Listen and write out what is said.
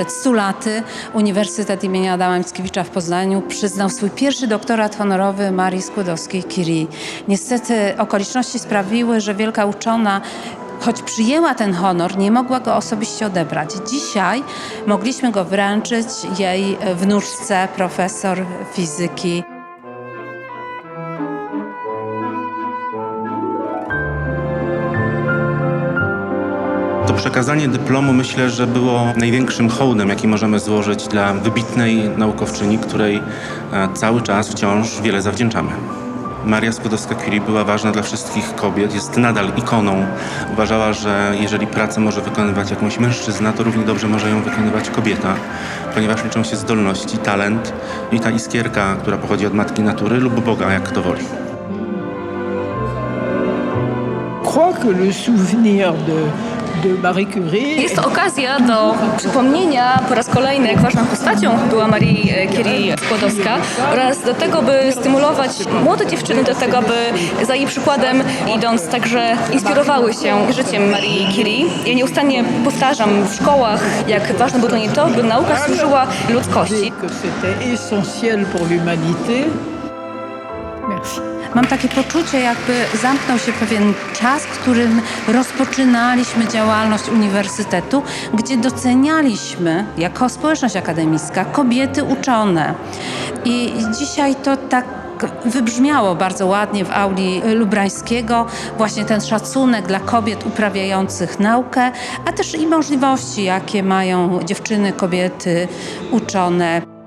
przed 100 laty Uniwersytet imienia Adama Mickiewicza w Poznaniu przyznał swój pierwszy doktorat honorowy Marii Skłodowskiej-Curie. Niestety okoliczności sprawiły, że wielka uczona choć przyjęła ten honor, nie mogła go osobiście odebrać. Dzisiaj mogliśmy go wręczyć jej wnuczce, profesor fizyki To przekazanie dyplomu myślę, że było największym hołdem, jaki możemy złożyć dla wybitnej naukowczyni, której e, cały czas wciąż wiele zawdzięczamy. Maria Skłodowska-Curie była ważna dla wszystkich kobiet, jest nadal ikoną. Uważała, że jeżeli pracę może wykonywać jakąś mężczyzna, to równie dobrze może ją wykonywać kobieta, ponieważ liczą się zdolności, talent i ta iskierka, która pochodzi od matki natury lub Boga, jak kto woli. crois que le souvenir de, Jest to okazja do przypomnienia po raz kolejny, jak ważną postacią była Marii e, Curie Skłodowska oraz do tego, by stymulować młode dziewczyny do tego, by za jej przykładem idąc także inspirowały się życiem Marii Curie. Ja nieustannie powtarzam w szkołach, jak ważne było dla niej to, by nauka służyła ludzkości. Mam takie poczucie, jakby zamknął się pewien czas, w którym rozpoczynaliśmy działalność uniwersytetu, gdzie docenialiśmy jako społeczność akademicka kobiety uczone. I dzisiaj to tak wybrzmiało bardzo ładnie w auli Lubrańskiego, właśnie ten szacunek dla kobiet uprawiających naukę, a też i możliwości, jakie mają dziewczyny, kobiety uczone.